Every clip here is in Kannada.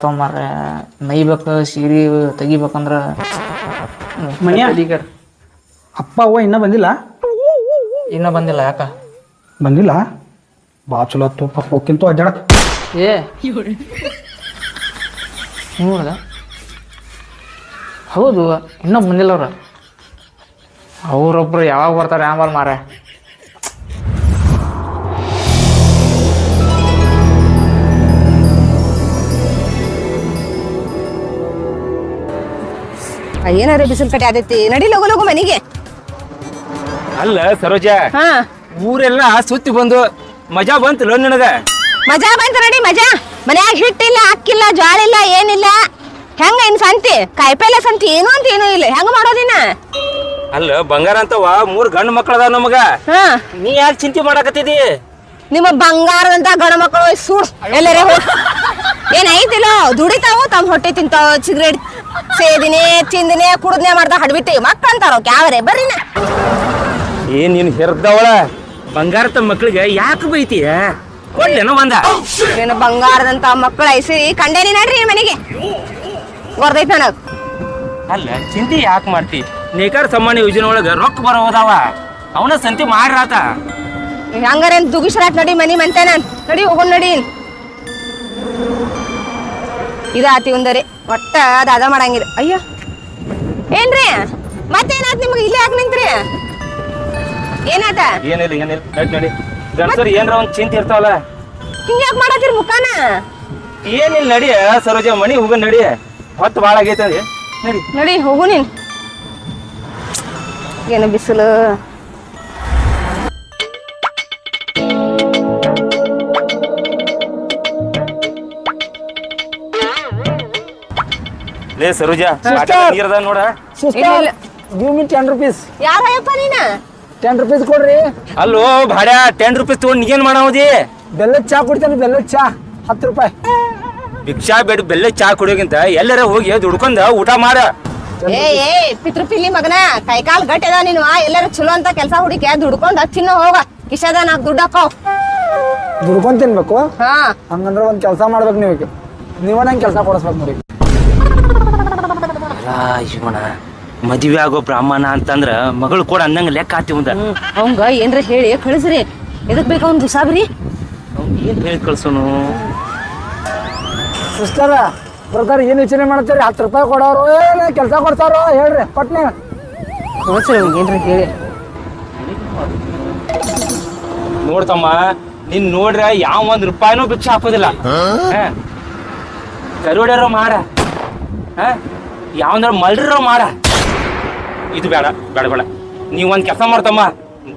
ತೊಂಬಾರ ನೈಬೇಕ ಸೀರೆ ತೆಗಿಬೇಕಂದ್ರ ಮನ್ಯಾಗ ಮನ್ಯಾ? ತಲಿಗಾರ. ಅಪ್ಪ ಅವ್ವ ಇನ್ನೂ ಬಂದಿಲ್ಲ? ಇನ್ನೂ ಬಂದಿಲ್ಲ ಯಾಕ? ಬಂದಿಲ್ಲ? ಬಾ ಚಲೋ ಆತು ಪಾಪ ಹೋಗ್ಕಿಂತ ಅಡ್ಡಾಡ ಏ? ನೋಡ್ದ ಹೌದು ಇನ್ನೂ ಬಂದಿಲ್ಲ ಅವ್ರ. ಅವ್ರೊಬ್ರು ಯಾವಾಗ ಬರ್ತಾರೆ ಆಮೇಲೆ ಮಾರ ಏನಾರ ಬಿಸಿಲು ಕಟ್ಟಿ ಆದೈತಿ ನಡಿ ಲಗು ಲಗು ಮನೆಗೆ. ಅಲ್ಲ ಸರೋಜ ಹಾ. ಊರೆಲ್ಲ ಸುತ್ತಿ ಬಂದು ಮಜಾ ಬಂತಲ್ಲ ನಿನಗ? ಮಜಾ ಬಂತ ನಡಿ ಮಜಾ. ಮನ್ಯಾಗ ಹಿಟ್ಟಿಲ್ಲ ಅಕ್ಕಿಲ್ಲ ಜ್ವಾಳ ಇಲ್ಲ ಏನಿಲ್ಲ. ಹೆಂಗ ಇನ್ ಸಂತಿ? ಕಾಯಿಪಲ್ಲೆ ಸಂತಿ ಏನು ಅಂತ ಏನೂ ಇಲ್ಲ. ಹೆಂಗ ಮಾಡೋದಿನ ಅಲ್ಲ ಬಂಗಾರ ಅಂತವ ಮೂರ್ ಗಂಡು ಮಕ್ಕಳದ ನಮಗ. ಹಾ. ನೀ ಯಾಕೆ ಚಿಂತೆ ಮಾಡಾಕತ್ತಿದಿ? ನಿಮ್ಮ ಬಂಗಾರದಂತ ಗಣ ಮಕ್ಕಳು ಸೂಡ್ ಎಲ್ಲರೇ ಹೋಗ್. ಏನ್ ಐತಿಲ್ಲ ದುಡಿತಾವು ತಮ್ಮ ಹೊಟ್ಟೆ ತಿಂತಾವ ಸಿಗರೇಟ್. ಸೇದಿನಿ ತಿಂದಿನಿ ಕುಡ್ದನೆ ಮಾಡ್ದ ಹಡ್ಬಿಟ್ಟಿ. ಮಕ್ಕಳಂತಾರ ಯಾವರೇ ಬರ್ರಿನ. ಏನ್ ನೀನ್ ಹೆರ್ದವಳ? ತಮ್ಮ ಮಕ್ಳಿಗೆ ಯಾಕೆ ಬೈತೀಯ? ಒಳ್ಳೇನೋ ಒಂದ. ನೀನು ಬಂಗಾರದಂತ ಮಕ್ಕಳ ಐಸಿ ಕಂಡೇನಿ ನಡ್ರಿ ಮನೆಗೆ. ಗೊರ್ದೈತ್ ನನಗ್. ಅಲ್ಲ ಚಿಂತೆ ಯಾಕೆ ಮಾಡ್ತಿ? ನೇಕಾರ ಸಮ್ಮಾನ ಯೋಜನೆ ಒಳಗ ರೊಕ್ಕ ಬರೋದಾವ. ಅವನ ಸಂತಿ ಮಾಡ್ರಾತ ಹಂಗಾರೇನ್ ದುಗಿಸ್ರಾಕ್ ನಡಿ ಮನಿ ಮಂತೇನ ನಡಿ ಹೋಗೋಣ ನಡಿ. ಇದಾತಿ ಒಂದರಿ. ಒಟ್ಟ ಅದ ಮಾಡಂಗಿಲ್ಲ ಅಯ್ಯ. ಏನ್ರಿ? ಮತ್ತೇನಾತ್ ನಿಮ್ಗೆ ಇಲ್ಲೇ ಯಾಕೆ ನಿಂತ್ರಿ? ಏನಾತ? ಏನಿಲ್ಲ ಏನಿಲ್ಲ ನಡಿ ನಡಿ. ಗಂಡಸರು ಏನ್ರ ಒಂದ್ ಚಿಂತೆ ಇರ್ತಾವಲ್ಲ? ಹಿಂಗ ಯಾಕೆ ಮಾಡತ್ತೀರಿ ಮುಖಾನ? ಏನಿಲ್ಲ ನಡಿ. ಸರೋಜ ಮಣಿ ಹೋಗ ನಡಿ. ಹೊತ್ತು ಭಾಳ ಆಗೈತೆ ಅಂದಿ. ನಡಿ. ನಡಿ ಹೋಗು ನೀನ್. ಏನು ಬಿಸಿಲು. ಲೇ ಸರೋಜ ನೀರದ ನೋಡ. ಇಲ್ಲ. ಗಿವ್ ಮಿ ಟೆನ್ ರುಪೀಸ್ ಯಾರಯ್ಯಪ್ಪ ನೀನ? ಟೆನ್ ರುಪೀಸ್ ಕೊಡ್ರಿ. ಅಲ್ಲೋ ಭಾಡ್ಯ ಟೆನ್ ರುಪೀಸ್ ತಗೊಂಡ್ ನೀನ್ ಮಾಡಾವದಿ ಬೆಲ್ಲದ ಚಾ ಕುಡಿತೇನೆ ಬೆಲ್ಲದ ಚಾ. ಹತ್ತು ರೂಪಾಯಿ. ಭಿಕ್ಷಾ ಬೇಡ ಬೆಲ್ಲ ಚಾ ಕುಡಿಯೋಕ್ಕಿಂತ ಎಲ್ಲರ ಹೋಗಿ ದುಡ್ಕೊಂಡ ಊಟ ಮಾಡ. ಏ ಏ ಪಿತೃಪಿಲ್ಲಿ ಮಗನ ಕೈಕಾಲ್ ಗಟ್ಟಿ ಅದ ನೀನು. ಎಲ್ಲರೂ ಚಲೋ ಅಂತ ಕೆಲಸ ಹುಡುಕಿ ದುಡ್ಕೊಂಡ ತಿನ್ನೋ ಹೋಗ. ಕಿಶದ ನಾಕ್ ದುಡ್ಡು ಹಾಕವ್ ದುಡ್ಕೊಂಡ್ ತಿನ್ಬೇಕು? ಹಾ. ಹಂಗಂದ್ರೆ ಒಂದ್ ಕೆಲಸ ಮಾಡ್ಬೇಕು ನೀವು ನೀವ ನಂಗೆ ಕೆಲಸ ಕೊಡಿಸ್ಬೇಕು ನೋಡಿ. ಇವಣ ಮದ್ವೆ ಆಗೋ ಬ್ರಾಹ್ಮಣ ಅಂತಂದ್ರ ಮಗಳು ಕೂಡ ಅಂದಂಗ ಲೆಕ್ಕ ಆತಿ ಮುಂದ ಅವಂಗ ಏನ್ರ ಹೇಳಿ ಕಳಿಸ್ರಿ. ಎದಕ್ ಬೇಕು ಅವ್ನ್ ದುಸಾಬ್ರಿ ಏನ್ ಹೇಳಿ ಕಳ್ಸೋನು? ಸಿಸ್ಟರ್ ಬರ್ತಾರ ಏನ್ ಯೋಚನೆ ಮಾಡ್ತೀರಿ? ಹತ್ತು ರೂಪಾಯಿ ಕೊಡೋರು ಏನ ಕೆಲಸ ಕೊಡ್ತಾರೋ ಹೇಳ್ರಿ ಪಟ್ನೆ ಕಳಿಸ್ರಿ ಅವ್ನಿಗೆ ಏನ್ರ ಹೇಳಿ. ನೋಡ್ತಮ್ಮ ನಿನ್ ನೋಡ್ರ ಯಾವ ಒಂದ್ ರೂಪಾಯಿನೂ ಭಿಕ್ಷೆ ಹಾಕೋದಿಲ್ಲ. ಕರೋಡ್ಯಾರ ಮಾಡ ಯಾವಂದ್ರ ಮಲ್ರ ಮಾಡ. ಇದು ಬೇಡ ಬೇಡ ಬೇಡ. ನೀವ್ ಒಂದ್ ಕೆಲಸ ಮಾಡ್ತಮ್ಮ.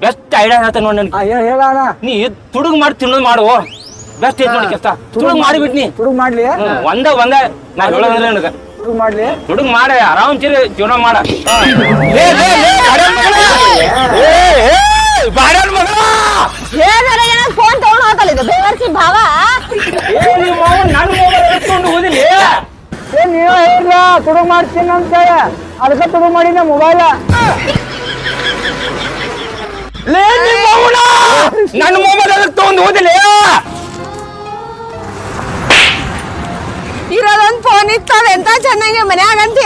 ಬೆಸ್ಟ್ ಐಡಿಯಾ ಹೇಳ್ತ ನೋಡಿ ನನ್ಗೆ. ಹೇಳಣ ನೀ ತುಡುಗ್ ಮಾಡಿ ತಿನ್ನೋದು ಮಾಡು. ಬೆಸ್ಟ್ ಐತ್ ನೋಡಿ ಕೆಲಸ. ತುಡುಗ್ ಮಾಡಿಬಿಟ್ನಿ ತುಡುಗ್ ಮಾಡ್ಲಿ? ಒಂದ ಒಂದ. ನಾ ಹೇಳೋದಿಲ್ಲ ನನಗೆ. ತುಡುಗ್ ಮಾಡ್ಲಿ? ತುಡುಗ್ ಮಾಡ ಆರಾಮ್ ಚಿರಿ ಜೀವನ ಮಾಡ. ಏನೋ ಫೋನ್ ತಗೊಂಡ್ ಹೋಗಲ್ಲ ಇದು. ಬೇವರ್ಸಿ ಭಾವ. ಏ, ನಿಮ್ಮ ಅವ್ವ ನನ್ mobile ಎತ್ಕೊಂಡು ಹೋದಿಲ್ಲ. ಏ ನೀವ ಹೇಳ್ರ ತುಡುಗ್ ಮಾಡ್ತೀನಿ ಅಂತ ಅದಕ್ಕೆ ತುಡುಗ್ ಮಾಡಿನ ಮೊಬೈಲ! ನನ್ನ ಮೊಬೈಲ್ ಅದಕ್ಕೆ ತಗೊಂಡು ಹೋದಿಲ್ಲ ಇರೋದೊಂದ್ ಫೋನ್ ಇತ್ತದ ಎಂತ ಚೆನ್ನಾಗಿ ಮನ್ಯಾಗ ಅಂತ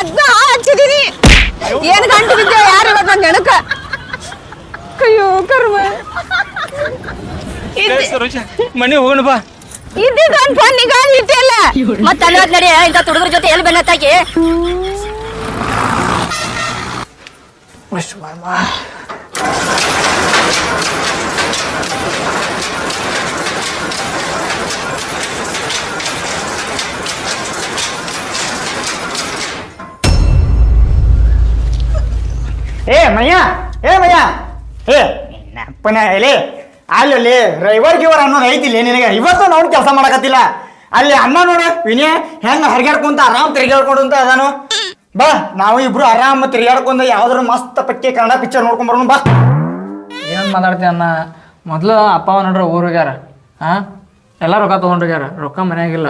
ಅದ್ನ ಹಚ್ಚಿದೀನಿ. ಏನ್ ಗಂಟು ಬಿದ್ದೆ ಯಾರು ಇವತ್ತು ನನ್ ನೆನಕ ಅಯ್ಯೋ ಕರ್ಮ. ಮನೆ ಹೋಗೋಣ ಬಾ. ಇದ್ದಿದ್ದೊಂದ್ ಫೋನ್ ನಿಗಾ ಇಟ್ಟಿಲ್ಲ ಮತ್ತೆ ಅಲ್ಲೋದ್ ನಡಿ ಇಂಥ ಹುಡುಗರ ಜೊತೆ ಎಲ್ಲಿ ಬೆನ್ನತ್ತಾಗಿ ಏ ಮಯ್ಯ ಏ ಮಯ್ಯ. ಏ. ನಪ್ಪನ ಎಲೆ. ಅಲ್ಲಿ ರೈವರ್ ಗಿವರ್ ಅನ್ನೋದು ಐತಿಲ್ಲ ನಿನಗೆ. ಇವತ್ತು ನಾವು ಕೆಲಸ ಮಾಡಕತ್ತಿಲ್ಲ. ಅಲ್ಲಿ ಅಣ್ಣ ನೋಡ ವಿನಯ ಹೆಂಗ ಹರಿಗಾಡ್ಕೊಂತ ಆರಾಮ್ ತಿರುಗಾಡ್ಕೊಂಡು ಅಂತ ಅದಾನು. ಬಾ ನಾವು ಇಬ್ರು ಆರಾಮ್ ತಿರುಗಾಡ್ಕೊಂಡ ಯಾವ್ದಾರು ಮಸ್ತ್ ಪಕ್ಕಿ ಕನ್ನಡ ಪಿಕ್ಚರ್ ನೋಡ್ಕೊಂಡ್ ಬರೋಣ ಬಾ. ಏನ್ ಮಾತಾಡ್ತಿ ಅನ್ನ ಮೊದ್ಲು ಅಪ್ಪ ಅವ ನೋಡ್ರ ಊರ್ ಹೋಗ್ಯಾರ. ಹಾ ಎಲ್ಲ ರೊಕ್ಕ ತಗೊಂಡೋಗ್ಯಾರ ರೊಕ್ಕ ಮನೆಯಾಗಿಲ್ಲ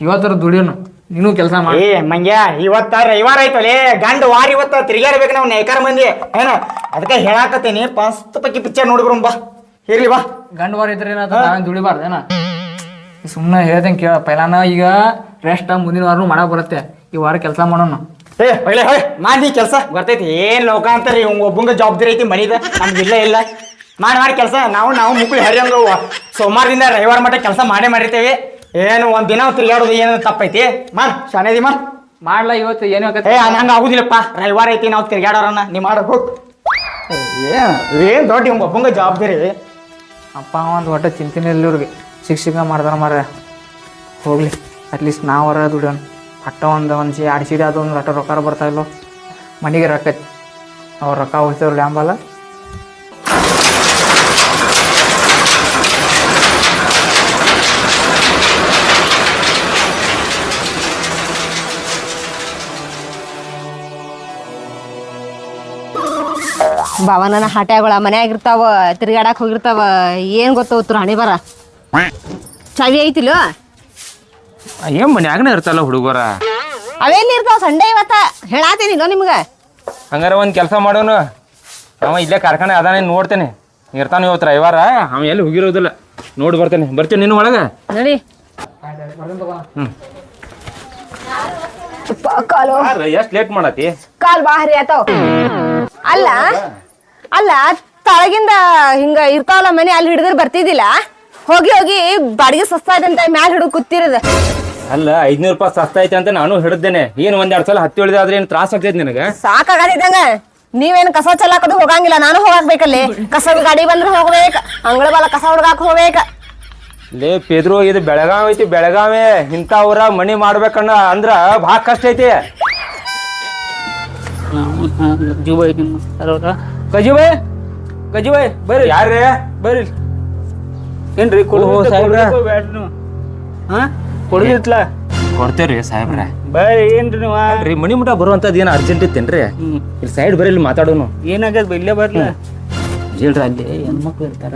ಇವತ್ತರ ದುಡಿಯೋನು. ನೀನು ಕೆಲಸ ಮಾಡಿ. ಏ ಮಂಗ್ಯ ಇವತ್ತ ರವಿವಾರ ಐತಲೇ ಗಂಡ ವಾರ ಇವತ್ತ ತಿರುಗಾಡ್ಬೇಕು ನಾವು ನೇಕಾರ ಮಂದಿ. ಏನ ಅದಕ್ಕೆ ಹೇಳಾಕತ್ತೀನಿ. ಮಸ್ತ್ ಪಕ್ಕಿ ಪಿಕ್ಚರ್ ನೋಡ್ಬರೋಣ ಬಾ. ಇರ್ಲಿ ಬಾ. ಗಂಡು ವಾರ ಇದ್ರೆ ನಾನು ನಾವೇನ್ ದುಡಿಬಾರ್ದೇನ ಸುಮ್ಮನೆ ಹೇಳ್ದಂಗೆ ಕೇಳ. ಪೈಲಾನ ಈಗ ರೆಸ್ಟ್ ಮುಂದಿನ ವಾರನು ಮಾಡಕ್ ಬರುತ್ತೆ. ಈ ವಾರ ಕೆಲಸ ಮಾಡೋಣ ಏ ಒಳ್ಳೆ ಹೋಯ್ ಮಾಡಿ ಕೆಲಸ. ಬರ್ತೈತಿ. ಏನ್ ಲೋಕ ಅಂತಾರೆ ಇವ್ ಒಬ್ಬಂಗ ಜವಾಬ್ದಾರಿ ಐತಿ ಮನಿದ. ನಮ್ಗೆ ಇಲ್ಲ ಇಲ್ಲ. ಮಾಡಿ ಮಾಡಿ ಕೆಲಸ. ನಾವು ನಾವು ಮುಕ್ಳು ಹರಿಯಂಗ ಸೋಮವಾರದಿಂದ ರವಿವಾರ ಮಟ್ಟ ಕೆಲಸ ಮಾಡೇ ಮಾಡಿರ್ತೇವೆ. ಏನು ಒಂದ್ ದಿನ ತಿರ್ಗಾಡೋದು ಏನು ತಪ್ಪೈತಿ. ಮಾಡ್ ಶಾನೇದಿ ಮಾಡ್ ಮಾಡ್ಲಾ ಇವತ್ತು? ಏನು ಏ ಹಂಗ ಆಗುದಿಲ್ಲಪ್ಪ. ರವಿವಾರ ಐತಿ ನಾವು ತಿರ್ಗಾಡೋರನ್ನ ನೀ ಮಾಡ ಹೋಗ್ ಏನ್ ಏನ್ ದೊಡ್ಡ ಇವ್ ಒಬ್ಬಂಗ ಜವಾಬ್ದಾರಿ ಅಪ್ಪ ಒಂದು ಒಟ್ಟು ಚಿಂತೆನೆ ಇಲ್ಲ ಇವ್ರಿಗೆ. ಶಿಕ್ಷಕ ಮಾಡ್ದಾರ ಮಾರ ಹೋಗ್ಲಿ ಅಟ್ಲೀಸ್ಟ್ ನಾವರ ದುಡಿಯೋಣ ಅಟ್ಟ ಒಂದು ಒಂದು ಸಿ ಸೀರೆ ಅದು ಒಂದು ಅಟ್ಟ ರೊಕ್ಕ ಬರ್ತಾಯಿಲ್ಲೋ ಮನೆಗೆ ರೊಕ್ಕ ಅವ್ರು ರೊಕ್ಕ ಉಳಿಸಿದ್ರು ಲ್ಯಾಂಬಲ್ಲ ಬಾವ ನನ್ನ ಹಟ್ಯಾಗಳ ಮನ್ಯಾಗ ಇರ್ತಾವ ತಿರ್ಗಾಡಕ್ ಹೋಗಿರ್ತಾವ ಏನ್ ಗೊತ್ತವತ್ರು ಹಣಿ ಬರ. ಚಾವಿ ಐತಿಲ್ಲ? ಏನ್ ಮನ್ಯಾಗನ ಇರ್ತಲ್ಲ ಹುಡುಗರ? ಅವೇನ್ ಇರ್ತಾವ ಸಂಡೆ ಇವತ್ತ? ಹೇಳಾತೀನಿ ನಿಮ್ಗ? ಹಂಗಾರ ಒಂದ್ ಕೆಲಸ ಮಾಡೋನು. ಅವ ಇಲ್ಲೇ ಕಾರ್ಖಾನೆ ಅದಾನೆ ನೋಡ್ತೇನೆ. ಇರ್ತಾನೆ ಇವತ್ತು ರವಿವಾರ ಅವ ಎಲ್ಲಿ ಹೋಗಿರೋದಿಲ್ಲ. ನೋಡಿ ಬರ್ತೇನೆ. ಬರ್ತೀನಿ ನಿನ್ನ ಒಳಗ? ನಡಿ. ಕಾಲು. ಎಷ್ಟು ಲೇಟ್ ಮಾಡತಿ? ಕಾಲ್ ಬಾಹರಿ ಆತಾವ. ಅಲ್ಲ ಅಲ್ಲ ತಳಗಿಂದ ಹಿಂಗ ಇರ್ತಾವಲ್ಲ ಮನೆ ಅಲ್ಲಿ ಹಿಡಿದ್ರೆ ಬರ್ತಿದ್ದಿಲ್ಲ? ಹೋಗಿ ಹೋಗಿ ಬಾಡಿಗೆ ಸಸ್ತಾ ಇದೆ ಅಂತ ಮ್ಯಾಲ ಹಿಡಿದು ಕೂತಿರದ. ಅಲ್ಲ ಐದ್ನೂರು ರೂಪಾಯಿ ಸಸ್ತ ಐತೆ ಅಂತ ನಾನು ಹಿಡಿದ್ದೇನೆ ಏನ್ ಒಂದ್ ಎರಡ್ ಸಲ ಹತ್ತಿ ಉಳಿದಾದ್ರೆ ಏನ್ ತ್ರಾಸ ಆಗ್ತೈತೆ ನಿನಗೆ? ಸಾಕಾಗದಿದ್ದಂಗ. ನೀವೇನು ಕಸ ಚಲಾಕದು ಹೋಗಂಗಿಲ್ಲ ನಾನು ಹೋಗಾಕ್ಬೇಕಲ್ಲಿ. ಕಸದ ಗಾಡಿ ಬಂದ್ರೆ ಹೋಗ್ಬೇಕ ಅಂಗಳ ಬಾಲ ಕಸ ಹುಡ್ಗಾಕ್ ಹೋಗ್ಬೇಕ. ಲೇ ಪೇದ್ರು ಇದು ಬೆಳಗಾವ್ ಐತಿ ಬೆಳಗಾವಿ. ಇಂಥ ಊರ ಮನಿ ಮಾಡ್ಬೇಕನ್ನ ಅಂದ್ರ ಭಾಳ ಕಷ್ಟ ಐತಿ. ಗಜುಬಾಯ್ ಗಜುಬಾಯ್ ಬರ್ರಿ ಯಾರೇ ಬರ್ರಿ ಏನ್ರಿ ಸಾಹೇಬ್ರ. ಹಾ? ಕೊಡುದಿತ್ಲ ಕೊಡ್ತೇವ್ರಿ ಸಾಹೇಬ್ರ. ಬರ್ರಿ ಏನ್ರಿ ನೀವು? ರೀ ಮನಿ ಮುಟ ಬರುವಂತದ್ ಏನ್ ಅರ್ಜೆಂಟ್ ಇತ್ತೇನ್ರಿ? ಇಲ್ಲಿ ಸೈಡ್ ಬರ್ರಿ ಇಲ್ಲಿ ಮಾತಾಡೋನು. ಏನಾಗದ್ ಇಲ್ಲೇ ಬರ್ಲ? ಹೇಳ್ರಿ ಅಲ್ಲಿ ಹೆಣ್ಮಕ್ಳು ಇರ್ತಾರ.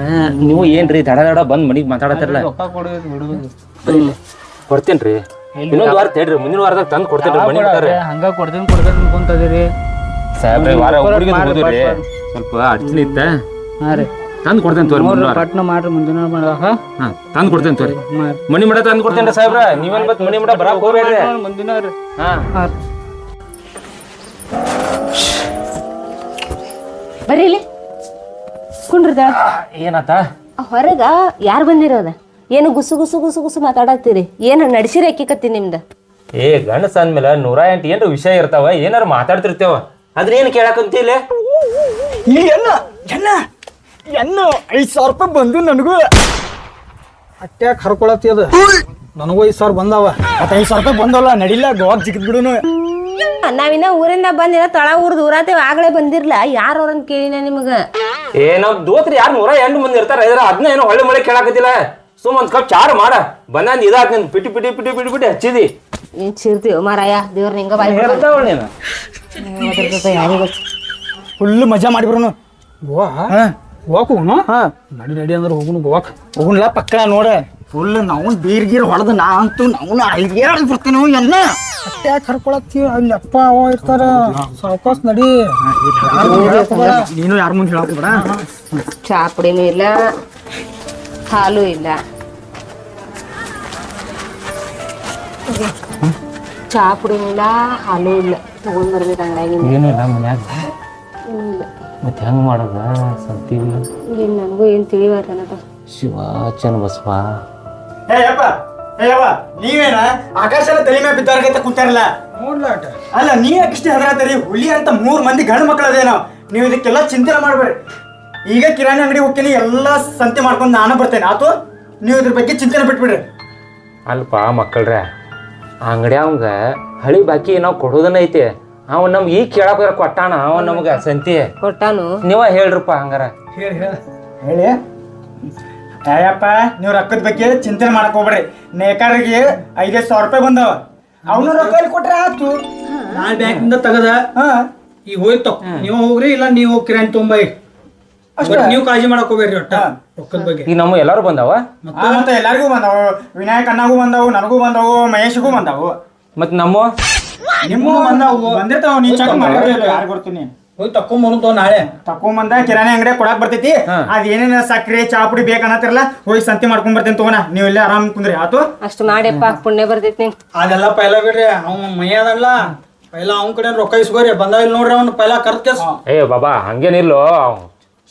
ನೀವು ಏನ್ರಿ ದಡ ದಡ ಬಂದ್ ಮನಿಗ್ ಮಾತಾಡತ್ತಾರಲ್ಲ? ರೊಕ್ಕ ಕೊಡೋದು ಬಿಡುದು ಕೊಡ್ತೇನ್ರಿ. ಇನ್ನೊಂದ್ ವಾರ ತೇಡ್ರಿ ಮುಂದಿನ ವಾರದಾಗ ತಂದ್ ಕೊಡ್ತೇನ್ರಿ ಮನಿ ಮುಟ್ಟಾರ ಹಂಗ ಕೊಡ್ತೀನಿ ಕೊಡ್ತೇನೆ ಅನ್ಕೊಂತದಿರಿ ಸಾಹೇಬ್ರೆ ವಾರ ಊರಿಗೆ ಮಾಡ್ರಿ, ಹೋದ್ರಿ. ಸ್ವಲ್ಪ ಅಡ್ಚಣೆ ಇತ್ತ? ಹಾ ರೀ. ತಂದ್ ಕೊಡ್ತೇನೆ ತೋರಿ ಪಟ್ಟಣ ಪಟ್ನ ಮಾಡ್ರಿ ಮುಂದಿನ ಮಾಡುವ ಹಾ? ತಂದ್ ಕೊಡ್ತೇನೆ ತೋರಿ. ಮನಿ ಮುಟ ತಂದ್ ಕೊಡ್ತೇನ್ರಿ ಸಾಹೇಬ್ರ. ನೀವೇನ್ ಬತ್ ಮನಿ ಮಡ ಬರ ಹೋಗ್ಬೇಡ್ರಿ. ಮುಂದಿನ ಹಾ. ಬರ್ರಿ ಇಲ್ಲಿ. ಕುಂಡ್ರದ ಏನತ್ತ ಹೊರಗ ಯಾರು ಬಂದಿರೋದ? ಏನು ಗುಸು ಗುಸು ಗುಸು ಗುಸು ಮಾತಾಡತ್ತೀರಿ? ಏನು ನಡ್ಸಿರಿ ಅಕ್ಕಿಕತ್ತಿ ನಿಮ್ದ? ಏ ಗಂಡಸ ಅಂದ್ಮೇಲೆ ನೂರ ಎಂಟು ಏನ್ರ ವಿಷಯ ಇರ್ತಾವ? ಏನಾರು ಮಾತಾಡ್ತಿರ್ತೇವ? ಅದ್ರ ಏನ್ ಕೇಳಾಕಂತಿಲ್ಲ ಈ ಎಲ್ಲ ಎಲ್ಲ. ಐದ್ ಸಾವಿರ ರೂಪಾಯಿ ಬಂದು ನನಗೂ. ಅಟ್ಯಾಕ್ ಹರ್ಕೊಳತಿ ಅದು. ನನಗೂ ಐದು ಸಾವಿರ ಬಂದಾವ. ಮತ್ತೆ ಐದು ಸಾವಿರ ರೂಪಾಯಿ ಬಂದವಲ್ಲ ನಡಿಲ್ಲ ಗೋವಾಕ್ ಸಿಕ್ಕಿದ್ ಬಿಡುನು. ನಾವಿನ್ನ ಊರಿಂದ ಬಂದಿರ ತಳ ಊರ್ ದೂರಾತೇವ ಆಗ್ಲೇ ಬಂದಿರ್ಲ. ಯಾರು ಅವ್ರನ್ನ ಕೇಳಿನ ನಿಮಗ? ಏನೋ ನಾವ್ ದೋತ್ರಿ ಯಾರು ನೂರ ಎಂಟು ಮಂದಿ ಇರ್ತಾರ ಇದ್ರ ಅದನ್ನ ಏನೋ ಒಳ್ಳೆ ಮಳೆ ಕೇಳಾಕತ್ತಿಲ್ಲ. ಸುಮ್ ಒಂದ್ ಕಪ್ ಚಾರು ಮಾಡ. ಬಂದ ಇದಾತ್ ನಿನ್ ಪಿಟಿ ಪಿಟಿ ಪಿಟಿ ಪಿಟಿ ಪಿಟಿ ಹಚ್ಚಿದಿ. ನೀನ್ ಚಿರ್ತೀವ ಮಾರಾಯ ದೇವ್ರ ನಿಂಗ ಬಾಯ್ ಹೇಳ್ತಾವಳ ನೀನು? ಫುಲ್ ಮಜಾ ಮಾಡಿ ಬರೋನು. ಗೋವಾ? ಗೋವಾಕ್ ಹೋಗುನು? ನಡಿ ನಡಿ ಅಂದ್ರೆ ಹೋಗುನು ಗೋವಾಕ್. ಹೋಗುನ್ಲ ಪಕ್ಕ ನೋಡ. ಫುಲ್ ನಾವು ಬೀರ್ ಗೀರ್ ಹೊಡೆದು ನಾ ಅಂತೂ ನಾವು ಐದು ಬರ್ತೀನಿ ಎಲ್ಲ ಅಷ್ಟೇ ಹರ್ಕೊಳತ್ತಿ ಅಲ್ಲಿ ಅಪ್ಪ ಅವ ಇರ್ತಾರ. ಸಾವಕಾಶ ನಡಿ. ನೀನು ಯಾರ ಮುಂದೆ ಹೇಳಕ್ ಬೇಡ ಚಾ ಪುಡಿನೂ ಇಲ್ಲ ಹಾಲು ಇಲ್ಲ. ಚಾ ಪುಡಿನೂ ಇಲ್ಲ ಹಾಲು ಇಲ್ಲ. ತಗೊಂಡ್ ಬರ್ಬೇಕು ಅಂಗಡಿಯಾಗಿಂದ. ಏನು ಇಲ್ಲ ಮನ್ಯಾಗ. ಮತ್ತೆ ಹೆಂಗ್ ಮಾಡೋದ? ಸಂತಿ ಏನು ನನಗೂ ಏನ್ ತಿಳಿವಾತನದ ಶಿವ ಚನ್ ಬಸವ. ಏ ಯಪ್ಪ ಏ ಯವ್ವ ನೀವೇನ? ಆಕಾಶ ಎಲ್ಲ ತಲೆ ಮೇಲೆ ಬಿದ್ದಾರ್ಗೈತೆ ಕುಂತಾರಲ್ಲ? ಅಲ್ಲ ನೀ ಯಾಕಿಷ್ಟು ಹೆದರಾತರಿ ಹುಲಿ ಅಂತ ಮೂರು ಮಂದಿ ಗಂಡು ಮಕ್ಕಳು ಅದೇನೋ ನೀವು ಇದಕ್ಕೆಲ್ಲ ಚಿಂತೆ ಮಾಡಬೇಡಿ ಈಗ ಕಿರಾಣಿ ಅಂಗಡಿ ಹೋಗ್ತೀನಿ ಎಲ್ಲ ಸಂತೆ ಮಾಡ್ಕೊಂಡು ನಾನು ಬರ್ತೇನೆ. ಆತು ನೀವು ಇದ್ರ ಬಗ್ಗೆ ಚಿಂತನೆ ಬಿಟ್ಬಿಡ್ರಿ. ಅಲ್ಪ ಮಕ್ಕಳ್ರೆ ಆ ಅಂಗಡಿ ಅವಂಗ ಹಳಿ ಬಾಕಿ ನಾವು ಕೊಡೋದನ್ನ ಐತಿ. ಅವ ನಮ್ಗೆ ಈಗ ಕೇಳಕ್ ಕೊಟ್ಟಾನ ಅವ ನಮ್ಗೆ ಸಂತಿ. ಕೊಟ್ಟಾನು. ನೀವ ಹೇಳ್ರಪ್ಪ ಹಂಗಾರ. ಹೇಳಿ ಹೇಳ. ಹೇಳಿ. ಅಯ್ಯಪ್ಪ ನೀವು ರೊಕ್ಕದ ಬಗ್ಗೆ ಚಿಂತನೆ ಮಾಡಕ್ ಹೋಗ್ಬೇಡ್ರಿ. ನೇಕಾರಿಗೆ ಐದೈದು ಸಾವಿರ ರೂಪಾಯಿ ಬಂದವ. ಅವನು ರೊಕ್ಕ ಎಲ್ಲಿ ಕೊಟ್ರೆ ಆತು? ನಾ ಬ್ಯಾಂಕಿಂದ ತೆಗದ. ಈಗ ಹೋಯ್ತು. ನೀವು ಹೋಗ್ರಿ ಇಲ್ಲ ನೀವು ಹೋಗಿ ಕಿರಾಣಿ ತುಂಬ ಅಷ್ಟೇ. ನೀವು ಕಾಳಜಿ ಮಾಡಕ್ ಹೋಗ್ಬೇಡ್ರಿ ಒಟ್ಟ ರೊಕ್ಕದ ಬಗ್ಗೆ. ಈಗ ನಮ್ಮ ಎಲ್ಲಾರು ಬಂದಾವ? ಮತ್ತೆ ಎಲ್ಲರಿಗೂ ಬಂದವು. ವಿನಾಯಕ್ ಅಣ್ಣಗೂ ಬಂದವು ನನಗೂ ಬಂದವು ಮಹೇಶ್ಗೂ ಬಂದವು. ಮತ್ತೆ ನಮ್ಮ ನಿಮ್ಮ ಬಂದಿರ್ತಾವ ನೀ ಚೆಕ್ ಮಾಡಿ ಯಾರು ಬರ್ತೀನಿ. ಹೋಗಿ ತಕೊಂಬನು ನಾಳೆ. ತಕೊಂಬಂದ ಕಿರಾಣಿ ಅಂಗಡಿ ಕೊಡಕ್ ಬರ್ತೈತಿ. ಅದ್ ಏನೇನ ಸಕ್ರೆ ಚಾಪುಡಿ ಬೇಕನ್ನತ್ತಿರಲ್ಲ ಹೋಗಿ ಸಂತಿ ಮಾಡ್ಕೊಂಡ್ ಬರ್ತೇನೆ ತಗೋಣ. ನೀವು ಇಲ್ಲೇ ಆರಾಮ್ ಕುಂದ್ರಿ. ಆತು? ಅಷ್ಟು ಮಾಡಿಯಪ್ಪ ಪುಣ್ಯ ಬರ್ತೈತಿ ಅದೆಲ್ಲ ಪೈಲ ಬಿಡ್ರಿ ಅವ್ ಮೈಯಾದಲ್ಲ ಪೈಲ ಅವ್ನ ಕಡೆ ರೊಕ್ಕ ಇಸ್ಕೋರಿ ಬಂದ ಇಲ್ಲಿ ನೋಡ್ರಿ ಅವ್ನು ಪೈಲ ಕರ್ದ್ ಕೇಸ್ ಏ ಬಾಬಾ ಹಂಗೇನಿಲ್ಲೋ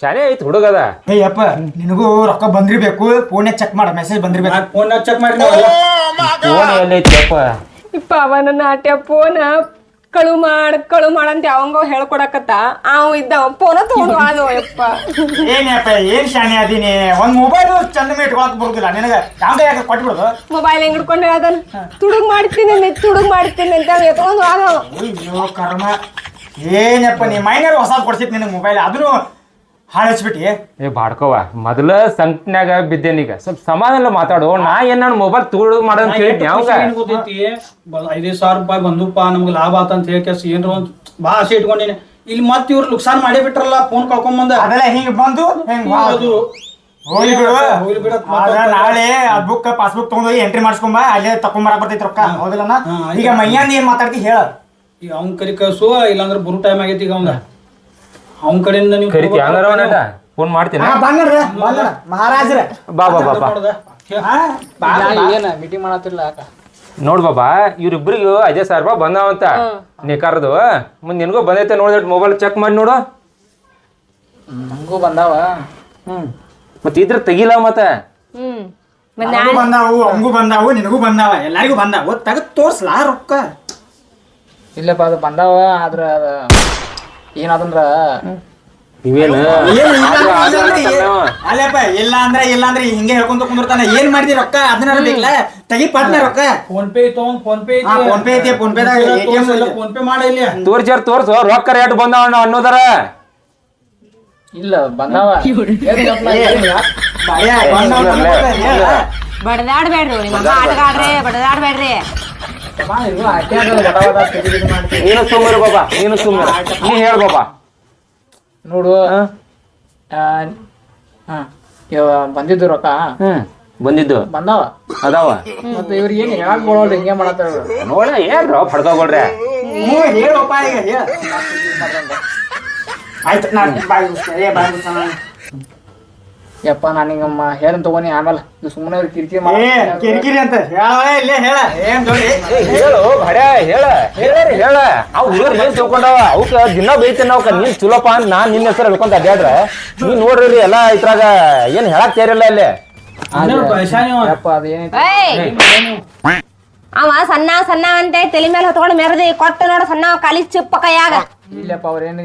ಶಾನೆ ಐತಿ ಹುಡುಗದ ಏ ಅಪ್ಪ ನಿನಗೂ ರೊಕ್ಕ ಬಂದಿರ್ಬೇಕು. ಫೋನ್ ಚೆಕ್ ಮಾಡ ಮೆಸೇಜ್ ಬಂದಿರ್ಬೇಕು. ಫೋನ್ ಚೆಕ್ ಮಾಡಿ ಫೋನ್ ಎಲ್ಲೈತಿ ಅಪ್ಪ ಇಪ್ಪ ನಾಟ್ಯ ಫೋನ ಕಳು ಮಾಡ್ ಕಳು ಮಾಡಂತ ಯಾವಂಗ ಹೇಳ್ಕೊಡಕತ್ತ. ಅವ ಇದ್ದವ ಫೋನ ತಗೊಂಡು ಆದವ ಯಪ್ಪ. ಏನಪ್ಪ ಏನ್ ಶಾಣೆ ಅದೀನಿ? ಒಂದ್ ಮೊಬೈಲ್ ಚಂದ ಇಟ್ಕೊಳಕ್ ಬರುದಿಲ್ಲ ನಿನಗ? ಯಾವ ಯಾಕೆ ಕೊಟ್ಬಿಡುದು? ಮೊಬೈಲ್ ಹೆಂಗ್ ಹಿಡ್ಕೊಂಡೆ ಅದನ್ನ ತುಡುಗ್ ಮಾಡ್ತೀನಿ ನೀ ತುಡುಗ್ ಮಾಡ್ತೀನಿ ಅಂತ ಎತ್ಕೊಂಡು ಅಯ್ಯೋ ಕರ್ಮ. ಏನಪ್ಪ ನೀ ಮೈನರ್ ಹೊಸ ಕೊಡ್ಸಿತ್ ನಿನಗೆ ಮೊಬೈಲ್ ಅದನ್ನು ಹಾಳಚ್ಬಿಟ್ಟಿ ಏ ಬಾಡ್ಕೋವ ಮೊದಲ ಸಂಕಟ್ನ್ಯಾಗ ಬಿದ್ದೇನೀಗ ಸ್ವಲ್ಪ ಸಮಾಧಾನ ಮಾತಾಡು. ನಾ ಏನ್ ನಾನು ಮೊಬೈಲ್ ತುಳು ಮಾಡೋದ್ ಅಂತ ಹೇಳಿ ಗೊತ್ತೈತಿ? ಬ- ಐದೈದು ಸಾವಿರ ರೂಪಾಯಿ ಬಂದಪ್ಪ ನಮ್ಗೆ ಲಾಭ ಆತ ಅಂತ ಹೇಳಿ ಕೇಸ್ ಏನ್ರ ಒಂದ್ ಬಾ ಆಸೆ ಇಟ್ಕೊಂಡಿನಿ. ಇಲ್ಲಿ ಮತ್ತೆ ಇವ್ರು ನುಕ್ಸಾನ್ ಮಾಡೇ ಬಿಟ್ರಲ್ಲ ಫೋನ್ ಕಳ್ಕೊಂಬಂದ ಅದೆಲ್ಲ ಹಿಂಗ್ ಬಂದು ಹೆಂಗ್ ಅದು ಹೋಗ್ಲಿ ಬಿಡು. ಹೋಗ್ಲಿ ಬಿಡು, ಅದ ನಾಳೆ ಆ ಬುಕ್ ಪಾಸ್ಬುಕ್ ತಗೊಂಡೋಗಿ ಎಂಟ್ರಿ ಮಾಡ್ಸ್ಕೊಂಬ ಅಲ್ಲೇ ತಕೊಂಬರಕ್ ಬರ್ತೈತಿ ರೊಕ್ಕ. ಹೌದಿಲ್ಲ. ಈಗ ಮೈಯಾನ್ ಏನ್ ಮಾತಾಡ್ತಿ ಹೇಳ. ಈಗ ಅವ್ನ ಕರಿ ಕಳ್ಸು ಇಲ್ಲಾಂದ್ರೆ ಬುರು ಟೈಮ್ ಆಗೈತಿ ಈಗ ಅವಂಗ ಅವ್ನ ಕಡೆಯಿಂದ ನೀವು ಕರಿತಿ ಹಂಗಾರ ಫೋನ್ ಮಾಡ್ತೀನಿ? ಬಂಗಡ್ರ ಬಂಗಡ ಮಹಾರಾಜ್ರ. ಬಾ ಬಾ ಬಾ. ಏನ ಮೀಟಿಂಗ್ ಮಾಡತ್ತಿಲ್ಲ ಅಕ್ಕ ನೋಡ್ ಬಾಬಾ ಇವ್ರಿಬ್ರಿಗೂ ಅಜಯ್ ಸಾವಿರ ಬಾ ಬಂದಾವಂತ ನಿಕಾರದು. ಮುಂದೆ ನಿನಗೂ ಬಂದೈತೆ ನೋಡಿದ್ರೆ ಮೊಬೈಲ್ ಚೆಕ್ ಮಾಡಿ ನೋಡು. ನಂಗೂ ಬಂದಾವ. ಹ್ಮ್. ಮತ್ತೆ ಇದ್ರ ತೆಗಿಲ್ಲ ಮತ್ತೆ? ಹ್ಮ್. ಬಂದಾವು ಅವಂಗೂ ಬಂದಾವು ನಿನಗೂ ಬಂದಾವ ಎಲ್ಲರಿಗೂ ಬಂದಾವ. ತೆಗೆದ್ ತೋರ್ಸ್ಲಾ ರೊಕ್ಕ. ಇಲ್ಲಪ್ಪ ಅದು ಬಂದಾವ ಆದ್ರ ಅದ ಏನಾದಂದ್ರ ಏನ್- ಅಲ್ಲಪ್ಪ ಇಲ್ಲ ಅಂದ್ರೆ ಇಲ್ಲ ಅಂದ್ರೆ ಹಿಂಗೆ ಹೇಳ್ಕೊಂತ ಕುಂದಿರ್ತಾನ ಏನ್ ಮಾಡಿದಿ ರೊಕ್ಕ ಅದನ್ನ ಬೇಕಲ್ಲ ತಗಿ ಪಾಟ್ನ ರೊಕ್ಕ ಫೋನ್ ಪೇ ತಗೊಂಡ್ ಫೋನ್ ಪೇ ಫೋನ್ ಪೇ ಐತಿ, ಫೋನ್ ಪೇದಾಗ. ಫೋನ್ ಪೇ ಮಾಡ ಇಲ್ಲಿ ತೋರ್ಸ್ಯಾರ ತೋರ್ಸು ರೊಕ್ಕ ರೇಟ್ ಬಂದವ ಅನ್ನೋದರ ಇಲ್ಲ ಬಂದವ. ಬಡದಾಡ್ಬೇಡ್ರಿ ನಿಮ್ಮ ಆಟಗಾಡ್ರಿ ಬಡದಾಡ್ಬೇಡ್ರಿ ನೀನು ಸುಮ್ಮನೆ ಬಾಬಾ ನೀನು ಸುಮ್ಮನೆ ನೀ ಹೇಳ ಬಾಬಾ. ನೋಡು ಆ, ಹಾ ಇವ ಬಂದಿದ್ದು ರೊಕ್ಕ. ಬಂದಿದ್ದು. ಬಂದಾವ? ಅದಾವ. ಮತ್ತೆ ಇವ್ರಿಗೆ ಏನ್ ಹೇಳಕ್ ಬರೋಲ್ರಿ ಹಿಂಗೆ ಮಾಡತ್ತಾರ ಇವ್ರು. ನೋಡ ಏನ್ರ ಪಡ್ಕೊಳ್ರೆ ಹ್ಞೂ, ಹೇಳಪ್ಪ ಆಯ್ತು ನಾನು ಬಾಯ್ ಬಾಯ್ ನಾನು. ಯಪ್ಪ ನಾನೀಗ ಹೇಳನ್ ತಗೋನಿ ಆಮೇಲೆ ಇದು ಸುಮ್ಮನೆ ಅವ್ರು ಕಿರಿಕಿರಿ ಏ ಮಾಡ ಕಿರಿಕಿರಿ ಅಂತ ಹೇಳವೇ ಇಲ್ಲೇ ಹೇಳ ಏನ್ ಹೇಳು ಭಡ್ಯ ಹೇಳ ಹೇಳ ಹೇಳ. ಅವ್ ಹುಡುಗರು ಏನ್ ತಿಳ್ಕೊಂಡವ? ಅವಕ್ಕ ದಿನ ಬೈತೇನೆ ಅವಕ್ಕ ನೀನ್ ಚಲೋಪ ಅಂತ ನಾನ್ ನಿನ್ನ ಹೆಸರು ಹೇಳ್ಕೊಂತ ಅಡ್ಯಾಡ್ರ ನೀ ನೋಡ್ರಿ ಎಲ್ಲ ಇದ್ರಾಗ ಏನ್ ಹೇಳಕ್ ತೇರಿಲ್ಲ ಇಲ್ಲಿ. ಯಪ್ಪ ಏಯ್! ಅವ ಸಣ್ಣ ಸಣ್ಣ ಅಂತ ತಲೆ ಮೇಲೆ ಹೊತ್ಕೊಂಡು ಮೆರದಿ ಕೊಟ್ಟು ನೋಡು ಸಣ್ಣ ಕಾಲಿ ಚಿಪ್ಪ ಕೈಯಾಗ ಇಲ್ಲಪ್ಪ ಅವ್ರ ಏನ್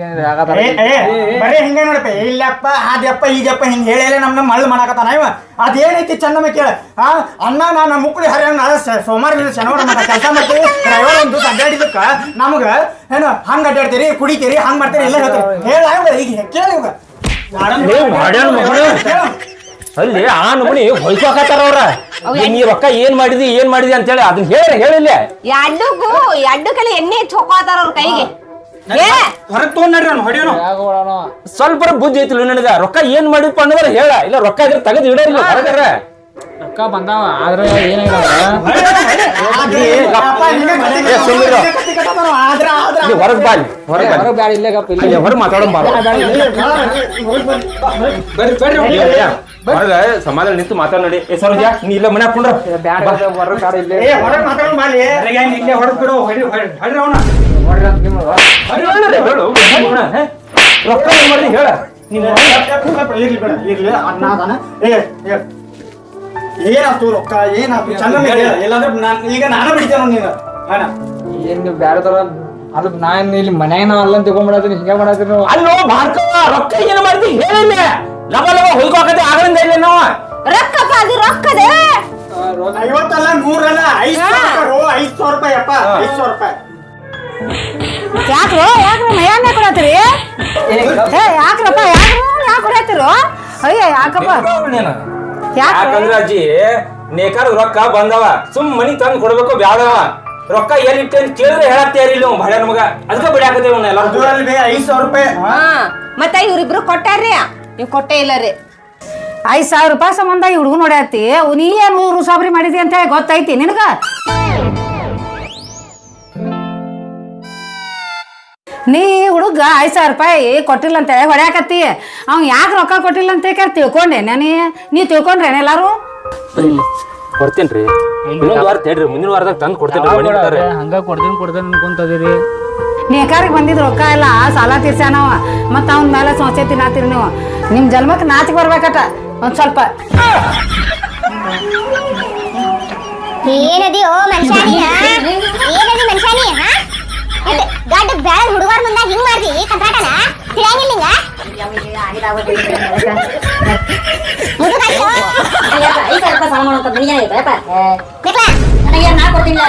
ಬರೀ ಹಿಂಗೆ ನೋಡಪ್ಪ ಇಲ್ಲಪ್ಪ ಅದಪ್ಪ ಈಗಪ್ಪ ಹಿಂಗೆ ಹೇಳಿ ಹೇಳಿ ನಮ್ನ ಮಳ್ಳು ಮಾಡಾಕತ್ತಾನ ಇವ. ಅದೇನೈತಿ ಚಂದಮ್ಮ ಕೇಳ ಆ ಅಣ್ಣ ನಾನು ಮುಕ್ಕಳಿ ಹರಿಯಣ್ಣ ನಾಳೆ ಸ- ಸೋಮವಾರ ಶನಿವಾರ ಮಟ್ಟ ಕೆಲಸ ಮಾಡ್ತೀವಿ. ರವಿವಾರ ಒಂದು ದಿವಸ ಅಡ್ಡಾಡಿದಕ್ಕ ನಮಗ ಏನು ಹಂಗ ಅಡ್ಡಾಡ್ತೀರಿ ಕುಡಿತೀರಿ ಹಂಗ ಮಾಡ್ತೀರಿ ಎಲ್ಲ ಹೇಳ್ತೀರಿ. ಹೇಳ ಈಗ ಕೇಳಿ ಇವ್ಗ. ಅಲ್ಲಿ ಆ ನಮೂನಿ ಹೊಯ್ಕೋಕತ್ತಾರ ಅವ್ರ. ನೀ ರೊಕ್ಕ ಏನ್ ಮಾಡಿದಿ ಏನ್ ಮಾಡಿದಿ ಅಂತ ಹೇಳಿ ಅದನ್ನ ಹೇಳಿ ಹೇಳಿಲ್ಲ. ಎಡ್ಡುಗೂ ಎಡ್ಡು ಕಲಿ ಎಣ್ಣೆ ಚೊಕ್ಕೋತಾರ ಅವ್ರ ಕೈಗೆ. ಹೊರಗೆ ಅವ್ನು ಹೊಡಿಯೋನು. ಸ್ವಲ್ಪ ಬುದ್ಧಿ ಐತಿ ನಿನಗ. ರೊಕ್ಕ ಏನ್ ಮಾಡಿಪ್ಪ ಅನ್ನೋದ್ರ ಹೇಳ. ಇಲ್ಲ ರೊಕ್ಕ ಇದ್ರೆ ತೆಗೆದು ಇಡೋರಿಲ್ಲ ಹೊರಗಾರ ರೊಕ್ಕ ಬಂದಾವ ಆದ್ರೆ ಏನಾಗಿಲ್ಲ ಅದೇ, ಅಪ್ಪ, ಹಿಂಗೆ ಕತ್ತಿ ಏ, ಸುಮ್ನಿರು. ಹಿಂಗೆ ಕತ್ತಿ ಆದ್ರ ಆದ್ರ ಇಲ್ಲಿ ಹೊರಗ್ ಬಾ ಹೊರಗೆ ಬಾ ಹೊರಗೆ ಬ್ಯಾಡ ಇಲ್ಲೇ ಗಪ್ಪ ಇಲ್ಲಿ. ಇಲ್ಲಿ ಮಾತಾಡೋಣ ಹೊರಗ ಸಮಾಧಾನ ನಿಂತು ಮಾತಾಡಿ ನೋಡಿ. ಏ ಸರೋಜ ನೀ ಇಲ್ಲ ಮನೆ ಹಾಕೊಂಡ್ರ ಬ್ಯಾಡ ಹೊರಗ್ ಬ್ಯಾಡ ಇಲ್ಲೇ. ಏ ಹೊರಗೆ ಮಾತಾಡೋಣ ಇಲ್ಲೇ ಹೊಡೆದ್ ಬಿಡು ಹೊಡಿ ಹೊಡಿ- ಹೊಡ್ರಿ ಅವನ. ಹೊಡ್ರಿ ರೊಕ್ಕ ಮಾಡಿ ಹೇಳ. ಏನಾಯ್ತು ರೊಕ್ಕ ಏನಾಯ್ತು? ಚಂದ ಇಲ್ಲಾಂದ್ರೆ ನಾನ್ ಈಗ ನಾನೇ ಬಿಡ್ತೇನೆ ನೀನು ಅಣ್ಣ. ಏನ್ ನೀವು ಬ್ಯಾರೆ ತರ ಅದು ನಾನು ಇಲ್ಲಿ ಮನ್ಯಾಗ ಅಲ್ಲ ಅಂತ ಬಿಡತೀನಿ ಹಿಂಗೆ ಮಾಡತ್ತೀರಿ ನೀವು? ಅಲ್ಲೋ ಭಾರ್ಕವ ರೊಕ್ಕ ಏನ್ ಮಾಡಿದಿ? ಹೇಳಿಲ್ಲ ಲವ ಲವ ಹೊಯ್ಕೋಕತ್ತೆ ಆಗಲಿಂದ ಇಲ್ಲ ನಾವು ರೊಕ್ಕಪ್ಪ ಅದು ರೊಕ್ಕದೆ? ಐವತ್ತಲ್ಲ ನೂರಲ್ಲ ಐದ್ ಸಾವಿರ ರೂಪಾಯಿ ಅಪ್ಪ ಐದ್ ಸಾವಿರ ರೂಪಾಯಿ. ಯಾಕ್ರೋ ಯಾಕ್ರಿ ಮಯಾನೇ ಕೊಡತ್ತೀರಿ? ಏ ಯಾಕ್ರಪ್ಪ ಯಾಕ್ರು ಯಾಕೆ ಕೊಡತ್ತೀರೋ? ಅಯ್ಯ ಯಾಕಪ್ಪ? ಯಾಕೆ? ಯಾಕಂದ್ರ ಅಜ್ಜಿ ನೇಕಾರ ರೊಕ್ಕ ಬಂದವ ಸುಮ್ ಮನಿ ತಂದ್ ಕೊಡ್ಬೇಕು ಬ್ಯಾಡವ. ರೊಕ್ಕ ಎಲ್ಲಿಟ್ಟೆ ಅಂತ ಕೇಳಿದ್ರೆ ಹೇಳತ್ತೇರಿ ಬಡ ಅವ್ನು ಭಾಳ ನಮಗ ಅದಕ್ಕೆ ಬಿಡಾಕತ್ತೇವ ಎಲ್ಲ ಅಲ್ಲಿ ಬೇ ಐದ್ ಸಾವಿರ ರೂಪಾಯಿ. ಹಾ ಮತ್ತೆ ಇವ್ರಿಬ್ರು ಕೊಟ್ಟಾರ್ರಿ? ನೀವು ಕೊಟ್ಟೇ ಇಲ್ಲ ರೀ. ಐದು ಸಾವಿರ ರೂಪಾಯಿ ಸಂಬಂಧ ಈ ಹುಡುಗ ನೋಡ್ಯಾತಿ. ನೀ ಏನು ಮೂರು ಸಾಬ್ರಿ ಮಾಡಿದಿ ಅಂತ ಹೇಳಿ ಗೊತ್ತೈತಿ ನಿನಗ? ನೀ ಹುಡುಗ ಐದು ಸಾವಿರ ರೂಪಾಯಿ ಕೊಟ್ಟಿಲ್ಲ ಅಂತೇಳಿ ಹೊಡ್ಯಾಕತ್ತಿ. ಅವ್ನು ಯಾಕೆ ರೊಕ್ಕ ಕೊಟ್ಟಿಲ್ಲ ಅಂತ ಕೇಳಿ ತಿಳ್ಕೊಂಡೆ. ನಾನು ನೀ ತಿಳ್ಕೊಂಡ್ರೇನ ಎಲ್ಲಾರು? ಕೊಡ್ತೇನ್ರಿ. ಇನ್ನೊಂದು ವಾರ ತೇಡ್ರಿ ಮುಂದಿನ ವಾರದಾಗ ತಂದು ಮುಂದಾರೆ. ಹಂಗ ಕೊಡ್ದೇನ್ ಕೊಡ್ತೇನೆ ಅನ್ಕೊಂತದಿರಿ? ನೇಕಾರಿಗೆ ಬಂದಿದ್ ರೊಕ್ಕ ಎಲ್ಲ? ಸಾಲ ತೀರ್ಸ್ಯಾನವ ಮತ್ತು ಅವ್ನ ಮೇಲೆ ಸೊಸೆ ತಿನ್ನಾತೀರಿ ನೀವು. ನಿಮ್ಮ ಜನ್ಮಕ್ಕೆ ನಾಚಿಗೆ ಬರ್ಬೇಕಟ. ಒಂದು ಸ್ವಲ್ಪ. ಏನದಿ ಓ ಮನುಷ್ಯ ಏನದಿ ಮನುಷ್ಯಾನಿ ಹಾ ಇದು ಗಡ್ಡ ಬ್ಯಾಳ ಹುಡುಗರ ಮುಂದಾಗ ಹಿಂಗ್ ಮಾಡ್ದಿ ಕಂತ್ರಾಟನ ತಿಳಿಯಂಗಿಲ್ಲ ಮುದುಕಾಯ್ತು ಐದು ಸಾವಿರ ರೂಪಾಯಿ ಸಾಲ ಮಾಡುವಂತ ನನಗೆ ನನಗೆ ನಾ ಕೊಡ್ತೀನಿ